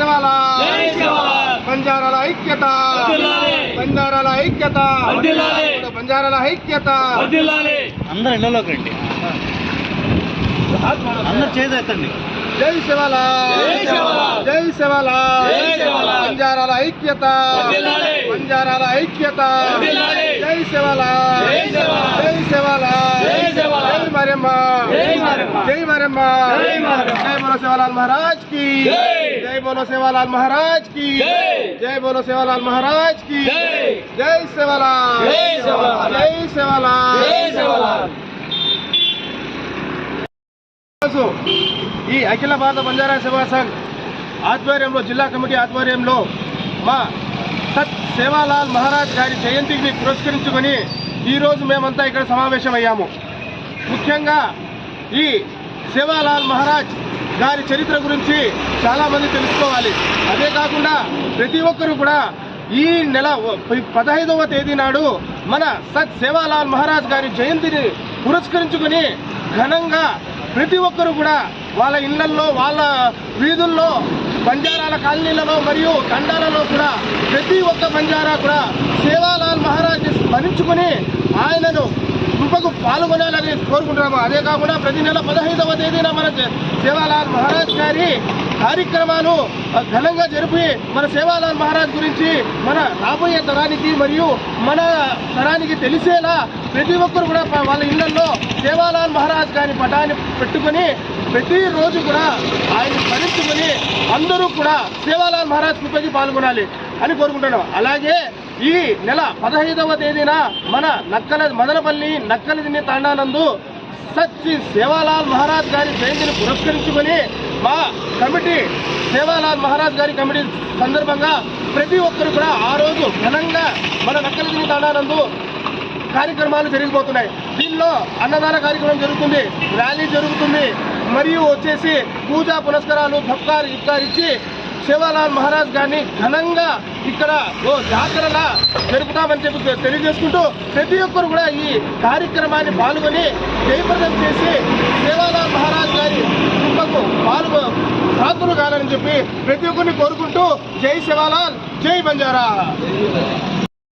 శివలాల్. బంజారాల ఐక్యత. బంజారాల ఐక్యత. బంజారాల ఐక్యత. అందరు ఇళ్ళలోకి రండి అందరు చేదెత్తండి జై శివలాల్ జై శివలాల్. బంజారాల ఐక్యత. బంజారాల ఐక్యత. జై శివలాల్ జై శివలాల్. జై శివలాల్ జై శివలాల్. జై జై మరమ్మ జై బోలో సేవాలాల్ మహారాజ్కి జై బోలో సేవాలాల్ మహారాజ్కి జై బోలో సేవాలాల్ మహారాజ్కి జై సేవాలాల్ జై సేవాలాల్ ఈ అఖిల భారత బంజారా సేవా సంఘ్ ఆధ్వర్యంలో జిల్లా కమిటీ ఆధ్వర్యంలో మా సత్ సేవాలాల్ మహారాజ్ గారి జయంతికి పురస్కరించుకొని ఈరోజు మేమంతా ఇక్కడ సమావేశమయ్యాము. ముఖ్యంగా ఈ సేవాలాల్ మహారాజ్ గారి చరిత్ర గురించి చాలామంది తెలుసుకోవాలి. అదే కాకుండా ప్రతి ఒక్కరు కూడా ఈ నెల పదహైదవ తేదీ నాడు మన సత్ సేవాలాల్ మహారాజ్ గారి జయంతిని పురస్కరించుకొని ఘనంగా ప్రతి ఒక్కరూ కూడా వాళ్ళ ఇళ్ళల్లో వాళ్ళ వీధుల్లో బంజారాల కాలనీలలో మరియు తండాలలో కూడా ప్రతి ఒక్క బంజారా కూడా సేవాలాల్ మహారాజ్ స్మరించుకుని ఆయనను పాల్గొనాలని కోరుకుంటున్నాము. అదే కాకుండా ప్రతి నెల పదహైదవ తేదీన మన సేవాలాల్ మహారాజ్ గారి కార్యక్రమాలు ఘనంగా జరిపి మన సేవాలాల్ మహారాజ్ గురించి మన రాబోయే తరానికి మరియు మన తరానికి తెలిసేలా ప్రతి ఒక్కరు కూడా వాళ్ళ ఇళ్ళలో సేవాలాల్ మహారాజ్ గారి పటాన్ని పెట్టుకొని ప్రతిరోజు కూడా ఆయన స్మరించుకొని అందరూ కూడా సేవాలాల్ మహారాజ్ కృపకి పాల్గొనాలి. అని కోరుకుంటున్నాం. అలాగే ఈ నెల పదహైదవ తేదీన మన నక్కల మదనపల్లి నక్కలదిన్ని తాండానందు సచ్చి సేవాలాల్ మహారాజ్ గారి జయంతిని పురస్కరించుకొని మా కమిటీ సేవాలాల్ మహారాజ్ గారి కమిటీ సందర్భంగా ప్రతి ఒక్కరు కూడా ఆ రోజు ఘనంగా మన నక్కలదిన్ని తాండానందు కార్యక్రమాలు జరిగిపోతున్నాయి. దీనిలో అన్నదాన కార్యక్రమం జరుగుతుంది ర్యాలీ జరుగుతుంది. మరియు వచ్చేసి పూజా పునస్కారాలు భక్తారు ఇఫ్తార్ ఇచ్చి సేవాలాల్ మహారాజ్ గారిని ఘనంగా ఇక్కడ ఓ జాతరలా జరుపుతామని చెప్పి తెలియజేసుకుంటూ ప్రతి ఒక్కరు కూడా ఈ కార్యక్రమాన్ని పాల్గొని జయప్రదం చేసి సేవాలాల్ మహారాజ్ గారి కృపకు పాల్గొ పాత్రలు కావాలని చెప్పి ప్రతి ఒక్కరిని కోరుకుంటూ జై సేవాలాల్ జై బంజారా.